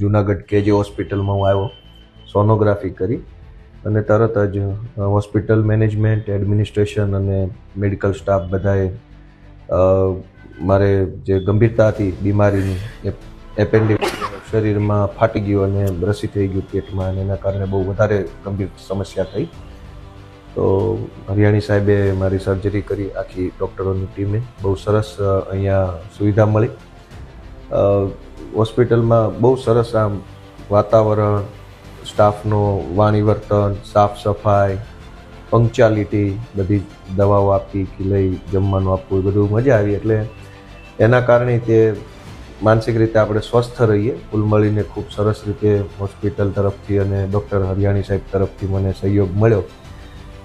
જુનાગઢ કેજે હોસ્પિટલમાં હું આવ્યો, સોનોગ્રાફી કરી અને તરત જ હોસ્પિટલ મેનેજમેન્ટ, એડમિનિસ્ટ્રેશન અને મેડિકલ સ્ટાફ બધાએ મારે જે ગંભીરતા હતી, બીમારીની એપેન્ડિક્સ શરીરમાં ફાટી ગયું અને રસી થઈ ગયું પેટમાં અને એના કારણે બહુ વધારે ગંભીર સમસ્યા થઈ. તો હરિયાણી સાહેબે મારી સર્જરી કરી, આખી ડૉક્ટરોની ટીમે બહુ સરસ અહીંયા સુવિધા મળી. હોસ્પિટલમાં બહુ સરસ આમ વાતાવરણ, સ્ટાફનો વાણી વર્તન સાફ સફાઈ પંક્ચ્યુઆલિટી બધી દવાઓ આપી કે લઈ જમવાનું આપવું એ બધું મજા આવી. એટલે એના કારણે તે માનસિક રીતે આપણે સ્વસ્થ રહીએ. કુલ મળીને ખૂબ સરસ રીતે હોસ્પિટલ તરફથી અને ડૉક્ટર હરિયાણી સાહેબ તરફથી મને સહયોગ મળ્યો.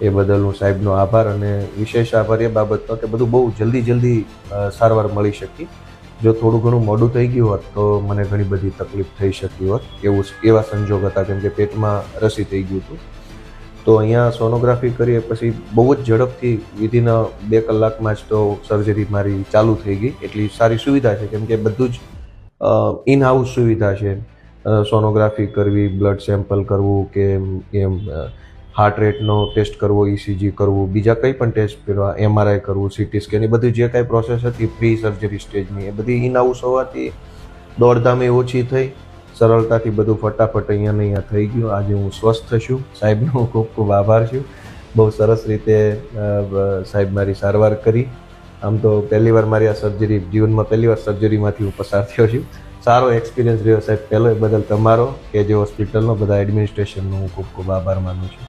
એ બદલ હું સાહેબનો આભાર અને વિશેષ આભાર એ બાબતનો કે બધું બહુ જલ્દી જલ્દી સારવાર મળી શકી. જો થોડું ઘણું મોડું થઈ ગયું હોત, તો મને ઘણી બધી તકલીફ થઈ શકી હોત. એવું એવા સંજોગ હતા, કેમ કે પેટમાં રસી થઈ ગયું હતું. તો અહીંયા સોનોગ્રાફી કરીએ પછી બહુ જ ઝડપથી વિધિન બે કલાકમાં જ તો સર્જરી મારી ચાલુ થઈ ગઈ. એટલી સારી સુવિધા છે, કેમ કે બધું જ ઇન હાઉસ સુવિધા છે. સોનોગ્રાફી કરવી, બ્લડ સેમ્પલ કરવું, કે એમ હાર્ટ રેટનો ટેસ્ટ કરવો ઇસીજી કરવું, બીજા કંઈ પણ ટેસ્ટ કરવા એમઆરઆઈ કરવું સીટી સ્કેન એ બધી જે કાંઈ પ્રોસેસ હતી પ્રી સર્જરી સ્ટેજની એ બધી ઇન હાઉસ હોવાથી દોડધામે ઓછી થઈ. સરળતાથી બધું ફટાફટ અહીંયા અહીંયા થઈ ગયું. આજે હું સ્વસ્થ છું. સાહેબનો ખૂબ ખૂબ આભાર છું. બહુ સરસ રીતે સાહેબ મારી સારવાર કરી. આમ તો પહેલી વાર મારી આ સર્જરી જીવનમાં પહેલી વાર સર્જરીમાંથી હું પસાર થયો છું. સારો એક્સપિરિયન્સ રહ્યો સાહેબ પહેલો બદલ તમારો કે જે હોસ્પિટલનો બધા એડમિનિસ્ટ્રેશનનો હું ખૂબ ખૂબ આભાર માનું છું.